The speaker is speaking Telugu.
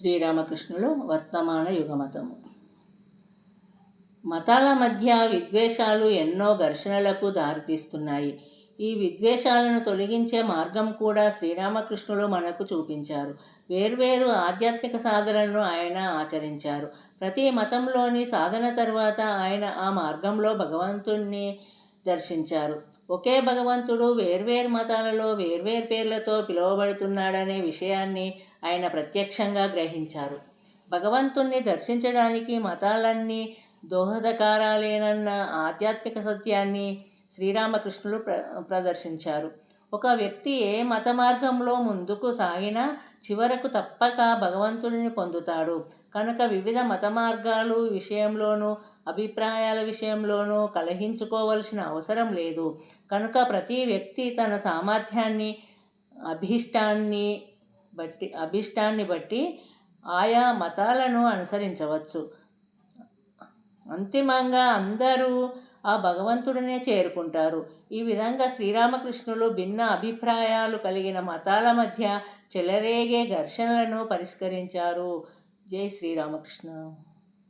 శ్రీరామకృష్ణులు వర్తమాన యుగమతము. మతాల మధ్య విద్వేషాలు ఎన్నో ఘర్షణలకు దారితీస్తున్నాయి. ఈ విద్వేషాలను తొలగించే మార్గం కూడా శ్రీరామకృష్ణులు మనకు చూపించారు. వేర్వేరు ఆధ్యాత్మిక సాధనలను ఆయన ఆచరించారు. ప్రతి మతంలోని సాధన తర్వాత ఆయన ఆ మార్గంలో భగవంతుణ్ణి దర్శించారు. ఒకే భగవంతుడు వేర్వేరు మతాలలో వేర్వేరు పేర్లతో పిలువబడుతున్నాడనే విషయాన్ని ఆయన ప్రత్యక్షంగా గ్రహించారు. భగవంతుణ్ణి దర్శించడానికి మతాలన్నీ దోహదకారాలేనన్న ఆధ్యాత్మిక సత్యాన్ని శ్రీరామకృష్ణులు ప్ర ప్రదర్శించారు. ఒక వ్యక్తి ఏ మత మార్గంలో ముందుకు సాగినా చివరకు తప్పక భగవంతుడిని పొందుతాడు. కనుక వివిధ మత మార్గాలు విషయంలోనూ అభిప్రాయాల విషయంలోనూ కలహించుకోవలసిన అవసరం లేదు. కనుక ప్రతి వ్యక్తి తన సామర్థ్యాన్ని అభీష్టాన్ని బట్టి అభిష్టాన్ని బట్టి ఆయా మతాలను అనుసరించవచ్చు. అంతిమంగా అందరూ ఆ భగవంతుడినే చేరుకుంటారు. ఈ విధంగా శ్రీరామకృష్ణులు భిన్న అభిప్రాయాలు కలిగిన మతాల మధ్య చెలరేగే ఘర్షణలను పరిష్కరించారు. జై శ్రీరామకృష్ణ.